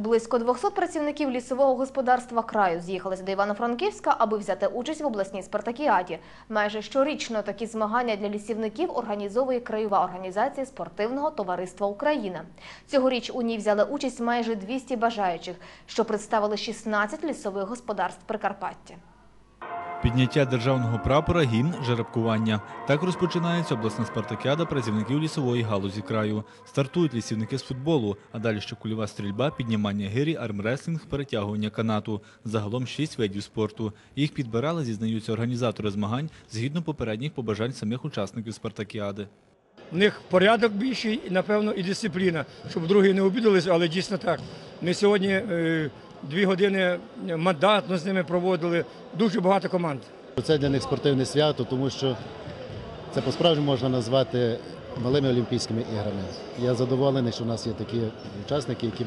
Близько 200 працівників лісового господарства краю з'їхалися до Івано-Франківська, аби взяти участь в обласній спартакіаді. Майже щорічно такі змагання для лісівників організовує краєва організація спортивного товариства Україна. Цьогоріч у ній взяли участь майже 200 бажаючих, що представили 16 лісових господарств Прикарпаття. Підняття державного прапора, гімн, жеребкування. Так розпочинається обласна спартакіада працівників лісової галузі краю. Стартують лісівники з футболу, а далі ще кульова стрільба, піднімання гирі, армреслінг, перетягування канату. Загалом шість видів спорту. Їх підбирали, зізнаються організатори змагань, згідно попередніх побажань самих учасників спартакіади. В них порядок більший і, напевно, і дисципліна, щоб другі не обідались, але дійсно так. Ми сьогодні е, дві години мандатно з ними проводили, дуже багато команд. Це для них спортивне свято, тому що це по-справжньому можна назвати малими Олімпійськими іграми. Я задоволений, що в нас є такі учасники, які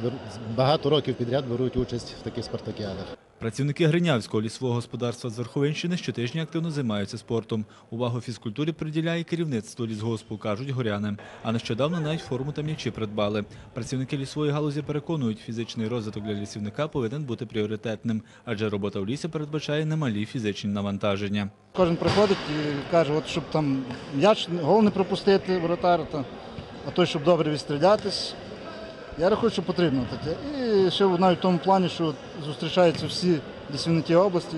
багато років підряд беруть участь в таких спартакіадах. Працівники Гринявського лісового господарства з Верховинщини щотижня активно займаються спортом. Увагу фізкультурі приділяє керівництво лісгоспу, кажуть горяни. А нещодавно навіть форму та м'ячі придбали. Працівники лісової галузі переконують, фізичний розвиток для лісівника повинен бути пріоритетним, адже робота в лісі передбачає немалі фізичні навантаження. Кожен приходить і каже, от щоб там м'яч, гол не пропустити воротар, та, а той, щоб добре відстрілятись. Я рахую, що потрібно таке. І ще навіть в тому плані, що зустрічаються всі лісівники області,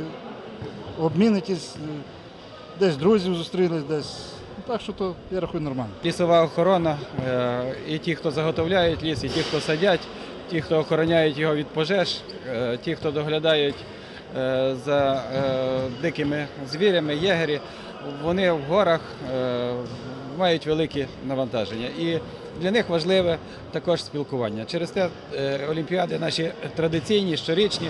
обмін е, десь друзів зустрілись, десь. Так що то я рахую нормально. Лісова охорона, е, і ті, хто заготовляють ліс, і ті, хто садять, ті, хто охороняють його від пожеж, е, ті, хто доглядають за дикими звірями, єгері, вони в горах мають великі навантаження. І для них важливе також спілкування. Через те е, олімпіади наші традиційні, щорічні.